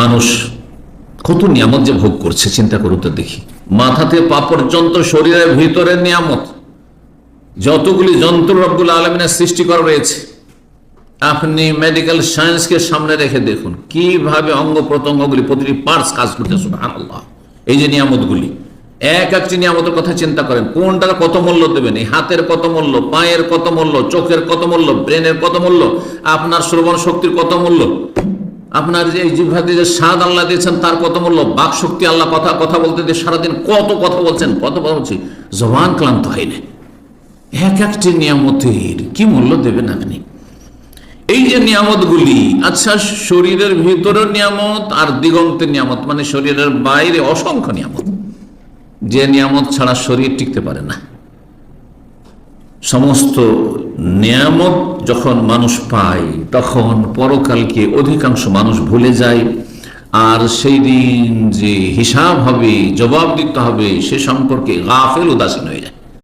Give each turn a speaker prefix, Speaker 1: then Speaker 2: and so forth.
Speaker 1: মানুষ কত নিয়ামত যে ভোগ করছে, চিন্তা করুন তো দেখি। মাথাতে পা পর্যন্ত শরীরের ভিতরের নিয়ামত। যতগুলি যন্ত্র রব্বুল আলমিনের সৃষ্টি করা রয়েছে, আপনি মেডিকেল সায়েন্সকে সামনে রেখে দেখুন, কীভাবে অঙ্গ প্রত্যঙ্গগুলি প্রতিটি পার্টস কাজ করতে আল্লাহ এই যে নিয়ামতগুলি, এক একটি নিয়ামতের কথা চিন্তা করেন, কোনটার কত মূল্য দেবেন? এই হাতের কত মূল্য, পায়ের কত মূল্য, চোখের কত মূল্য ব্রেনের কত মূল্য, আপনার শ্রবণ শক্তির কত মূল্য? আপনার যে জিভাতে যে স্বাদ আল্লাহ দিয়েছেন, তার কত মূল্য? বাক শক্তি আল্লাহ কথা কথা বলতে দিয়ে সারাদিন কত কথা বলছেন, কত কথা বলছি। জবান ক্লান্ত হয়নি এক একটি নিয়ামতের কি মূল্য দেবেন আপনি? এই যে নিয়ামতগুলি আচ্ছা শরীরের ভিতরের নিয়ামত আর দিগন্তের নিয়ামত মানে শরীরের বাইরে অসংখ্য নিয়ামত। যে নিয়ামত ছাড়া শরীর টিকতে পারে না। সমস্ত নিয়ামত যখন মানুষ পায়, তখন পরকালকে অধিকাংশ মানুষ ভুলে যায়। আর সেই দিন যে হিসাব হবে জবাব দিতে হবে, সে সম্পর্কে গাফেল উদাসীন হয়ে যায়।